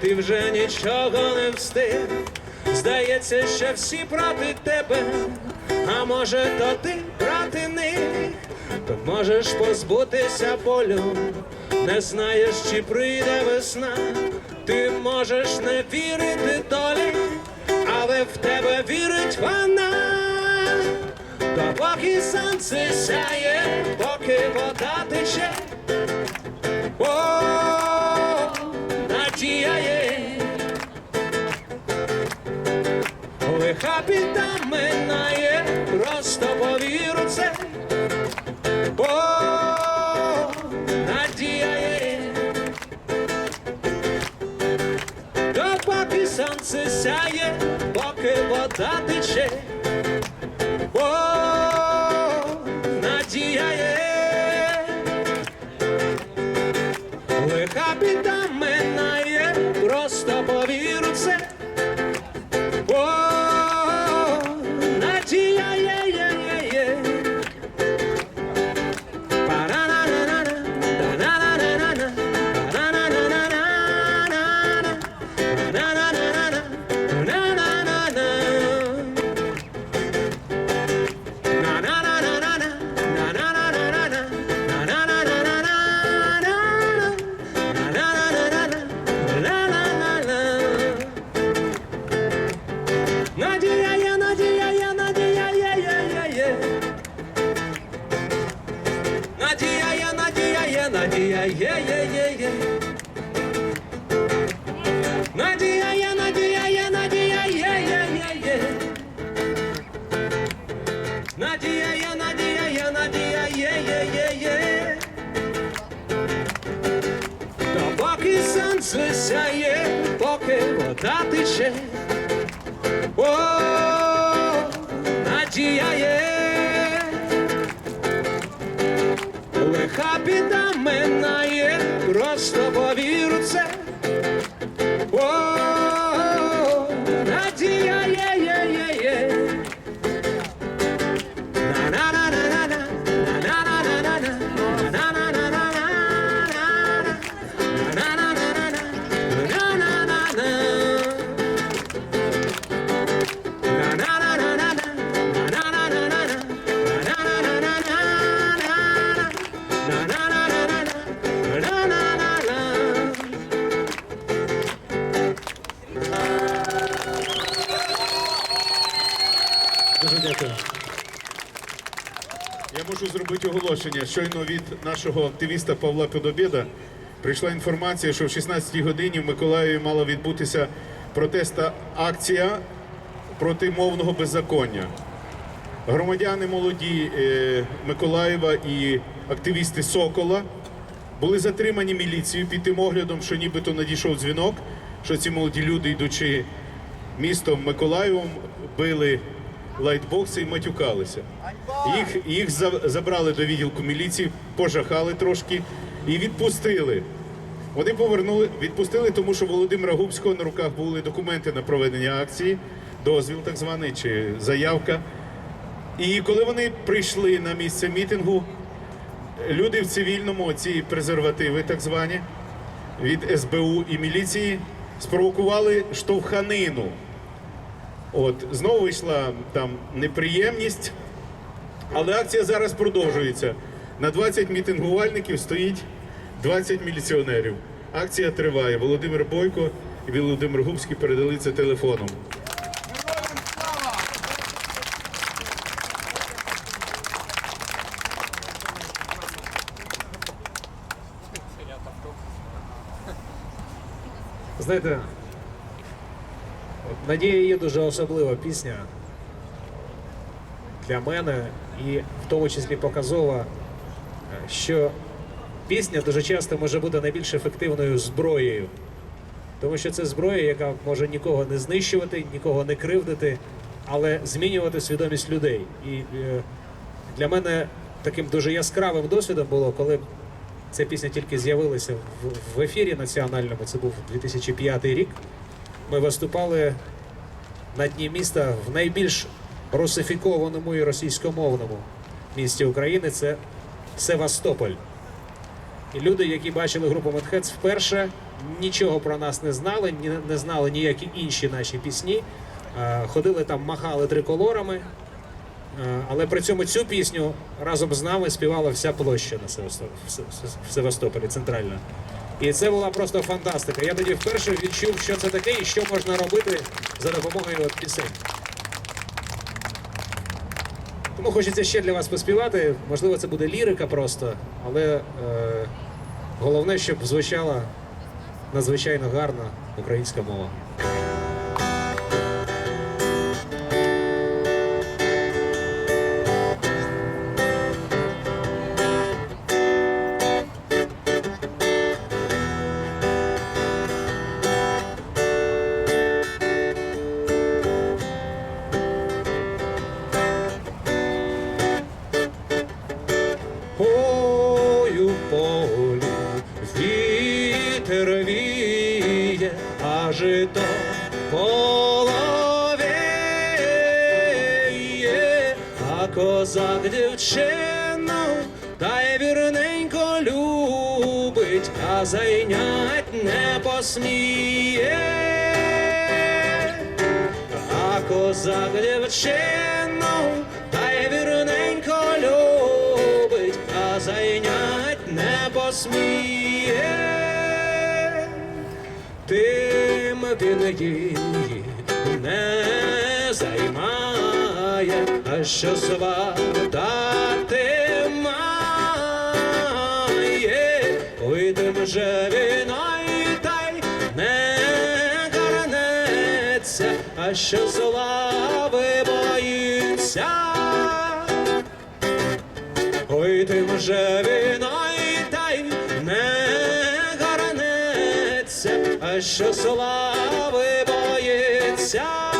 ти вже нічого не встиг. Здається, що всі проти тебе, а може, то ти проти них, то можеш позбутися болю, не знаєш, чи прийде весна, ти можеш не вірити долі, але в тебе вірить вона. Допоки сонце сяє, поки вода тече, Лиха біда минає, просто повіру це. бо надія є. Допоки сонце сяє, поки вода тече. Сяє, поки вода тече. Можу оголошення. Щойно від нашого активіста Павла Подобєда прийшла інформація, що в 16-й годині в Миколаєві мала відбутися протеста акція проти мовного беззаконня. Громадяни молоді е, Миколаєва і активісти Сокола були затримані міліцією під тим оглядом, що нібито надійшов дзвінок, що ці молоді люди, йдучи містом Миколаєвом, били лайтбокси і матюкалися. Їх, їх забрали до відділку міліції, пожахали трошки і відпустили. Вони повернули, відпустили, тому що Володимира Губського на руках були документи на проведення акції, дозвіл так званий чи заявка. І коли вони прийшли на місце мітингу, люди в цивільному, ці презервативи, так звані, від СБУ і міліції, спровокували штовханину. От знову вийшла там неприємність, але акція зараз продовжується. На 20 мітингувальників стоїть 20 міліціонерів. Акція триває. Володимир Бойко і Володимир Губський передали це телефоном. Знаєте, Надія є дуже особлива пісня для мене, і в тому числі показова, що пісня дуже часто може бути найбільш ефективною зброєю. Тому що це зброя, яка може нікого не знищувати, нікого не кривдити, але змінювати свідомість людей. І е, для мене таким дуже яскравим досвідом було, коли ця пісня тільки з'явилася в ефірі національному. Це був 2005 рік. Ми виступали на дні міста в найбільш русифікованому і російськомовному місті України. Це Севастополь. І люди, які бачили групу Медхец вперше, нічого про нас не знали, не знали ніякі інші наші пісні. Е, Ходили там, махали триколорами. Е, Але при цьому цю пісню разом з нами співала вся площа на Севасто- в в Севастополі, центральна. І це була просто фантастика. Я тоді вперше відчув, що це таке і що можна робити за допомогою от пісень. Тому хочеться ще для вас поспівати. Можливо, це буде лірика просто, але е, головне, щоб звучала надзвичайно гарна українська мова. Зайнять не посміє. А козак дівчину та й вірненько любить, а зайнять не посміє. Тим він її не займає, а що сватати ой тим же віною та й не гарнеться, а що слави боїться. Ой, тим же віною та й не гарнеться, а що слави боїться.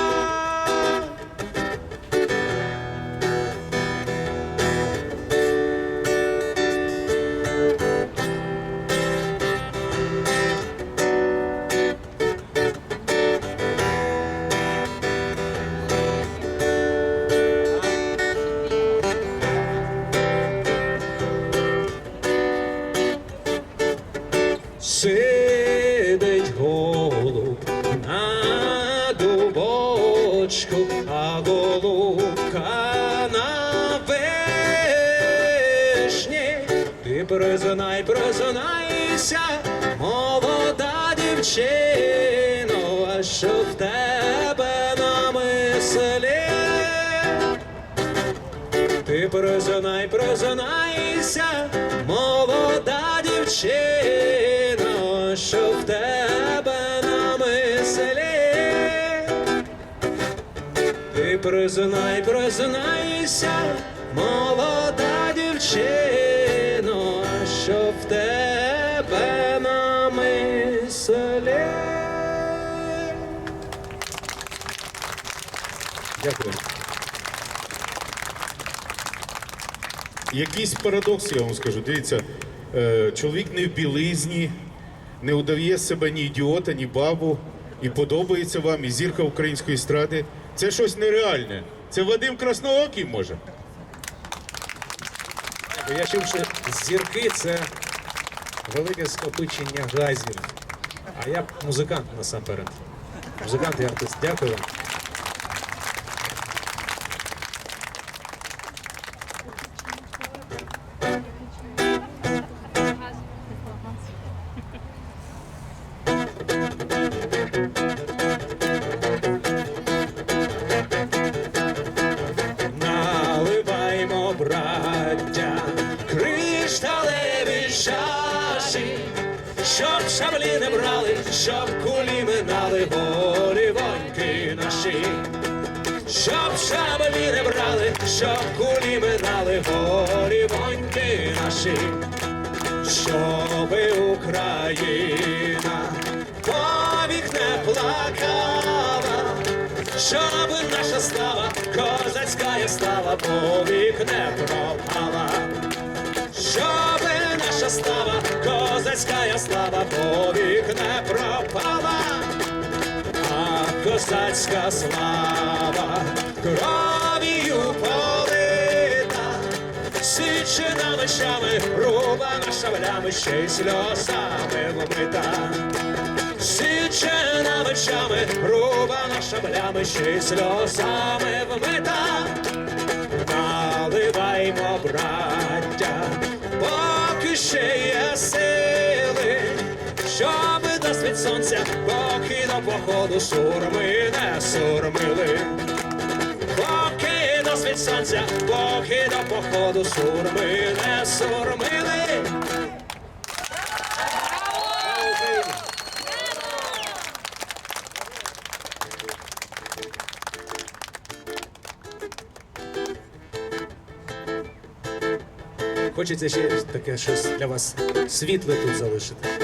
Сидить голуб на дубочку, а голубка на вишні. Ти признай, признайся, молода дівчино, а що в тебе на мислі? Ти признай, признайся, молода дівчино, що в тебе на мислі. Ти признай, признайся, молода дівчино, що в тебе на мислі. Дякую. Якийсь парадокс, я вам скажу. Дивіться, е, чоловік не в білизні, не удає себе ні ідіота, ні бабу, і подобається вам, і зірка української естради. Це щось нереальне. Це Вадим Красноокий може. Я чув, що зірки це велике скопичення газів. А я музикант насамперед. Музикант і артист. Дякую вам. Наші, щоб шаблі не брали, щоб кулі минали горівоньки наші, щоби Україна повік не плакала, щоб наша слава, козацька слава повік не пропала, щоб наша слава, козацька слава повік не пропала, козацька слава кров'ю полита, січена мечами, рубана шаблями, ще й сльозами вмита. Січена мечами, рубана шаблями, ще й сльозами вмита. Наливаймо, браття, поки ще є сили, щоб світ сонця, поки до походу сурми не сурмили. Поки до світ сонця, поки до походу сурми не сурмили. Хочеться ще таке щось для вас світле тут залишити.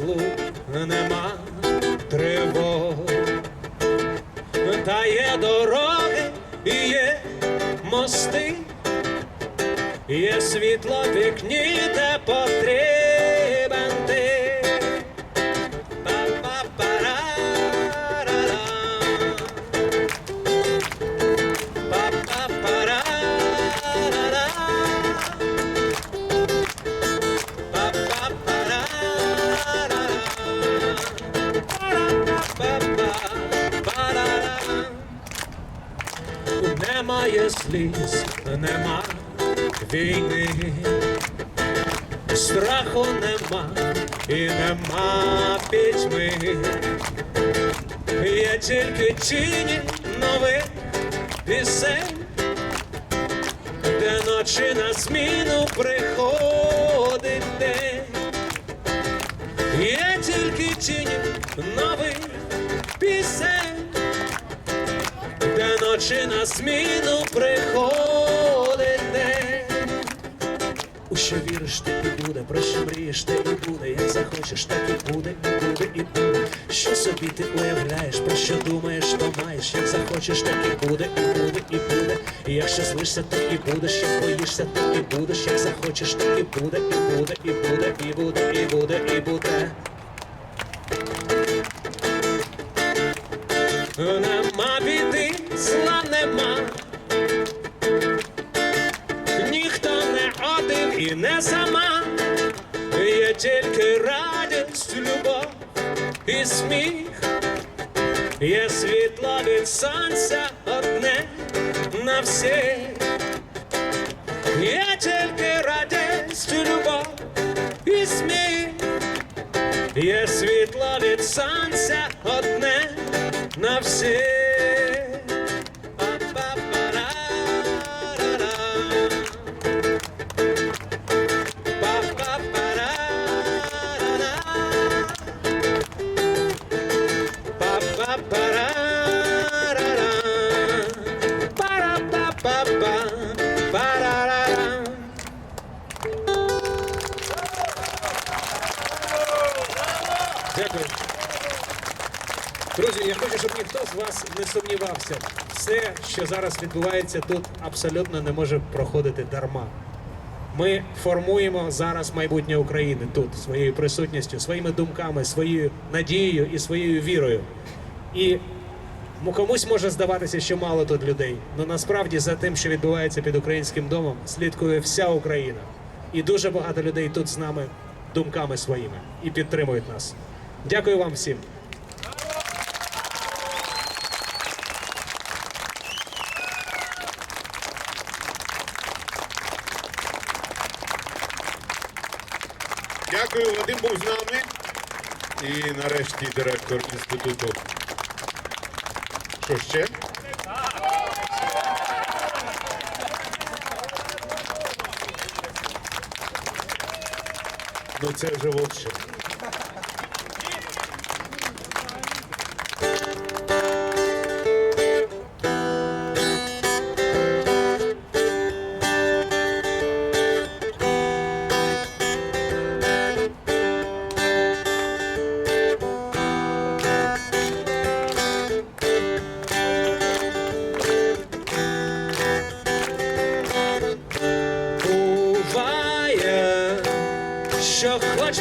Розлук, нема тривог. Та є дороги і є мости, є світло вікні, де потрібен Немає сліз, нема війни, страху нема і нема пітьми. Є тільки тіні нових пісень, де ночі на зміну приходить день. Є тільки тіні нових ночі на зміну приходить день. У що віриш, те і буде, про що мрієш, те і буде, як захочеш, так і буде, і буде, і буде. Що собі ти уявляєш, про що думаєш, то маєш, як захочеш, так і буде, і буде, і буде. І якщо злишся, так і будеш, як боїшся, так і будеш, як захочеш, так і буде, і буде, і буде, і буде, і буде, і буде. Нема біди, зла нема. Ніхто не один і не сама. Є тільки радість, любов і сміх. Є світло від сонця одне на всіх. Є тільки радість, любов і сміх. Є світло від сонця одне на всіх. Вас не сумнівався. Все, що зараз відбувається тут, абсолютно не може проходити дарма. Ми формуємо зараз майбутнє України тут своєю присутністю, своїми думками, своєю надією і своєю вірою. І комусь може здаватися, що мало тут людей. але насправді за тим, що відбувається під українським домом, слідкує вся Україна. І дуже багато людей тут з нами думками своїми і підтримують нас. Дякую вам всім. Дякую, Вадим був з нами. І нарешті директор інституту. Що ще? Ну це вже вовше.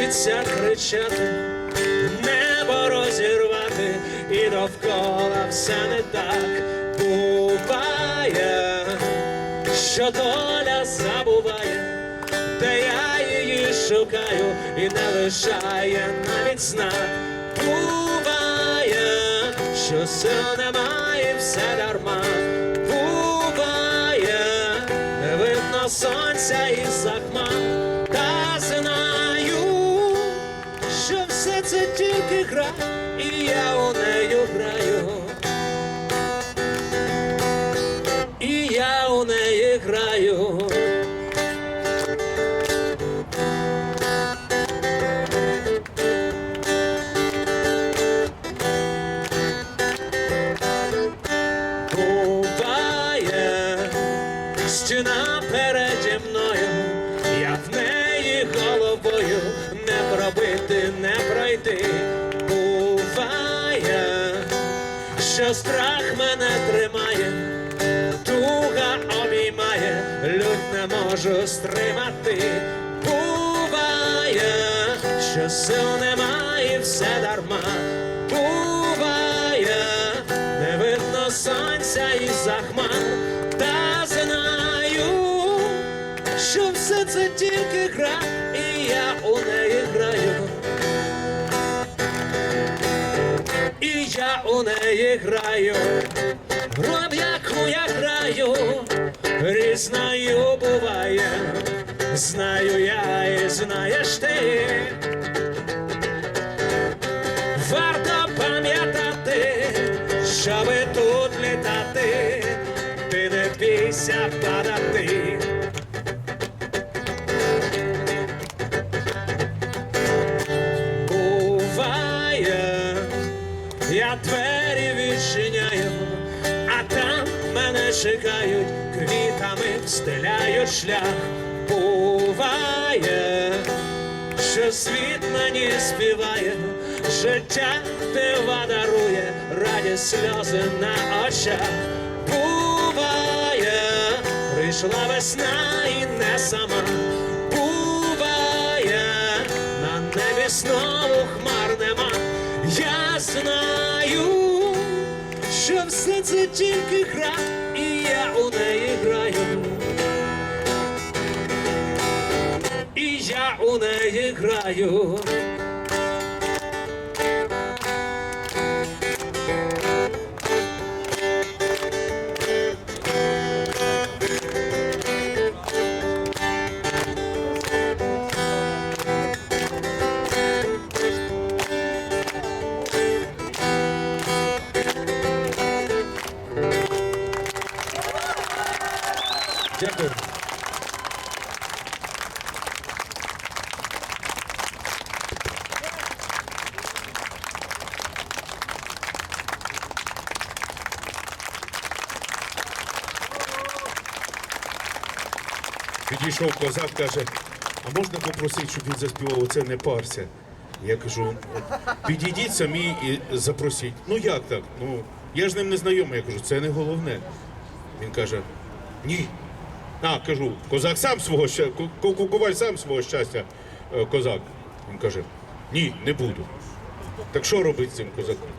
Хочеться кричати, небо розірвати, і довкола все не так буває, що доля забуває, де я її шукаю і не лишає навіть знак. Буває, що сил немає, все дарма. Буває, не видно сонця і хмар. Та знаю, тільки гра, і я у нею граю. І я у неї граю. Буває стіна переді мною, що страх мене тримає, туга обіймає, лють не можу стримати. Буває, що сил немає, все дарма. Буває, не видно сонця і захмар, та знаю, що все це тільки гра, і я у неї граю. Я у неї граю, роль, яку я граю, різною буває, знаю я і знаєш ти. Варто пам'ятати, щоби тут літати, ти не бійся падати. Я двері відчиняю, а там мене чекають, квітами встеляють шлях. Буває, що світ мені співає, життя дива дарує, радість сльози на очах. Буває, прийшла весна і не сама. Буває, на небі знову хмар нема. Знаю, що все це тільки гра, і я у неї граю. І я у неї граю. Підійшов козак, каже, а можна попросити, щоб він заспівав оце не парся. Я кажу, підійдіть самі і запросіть. Ну як так? Ну, я ж ним не знайомий. Я кажу, це не головне. Він каже, ні. А, кажу, козак сам свого щастя, коваль сам свого щастя, е, козак. Він каже, ні, не буду. Так що робити з цим козаком?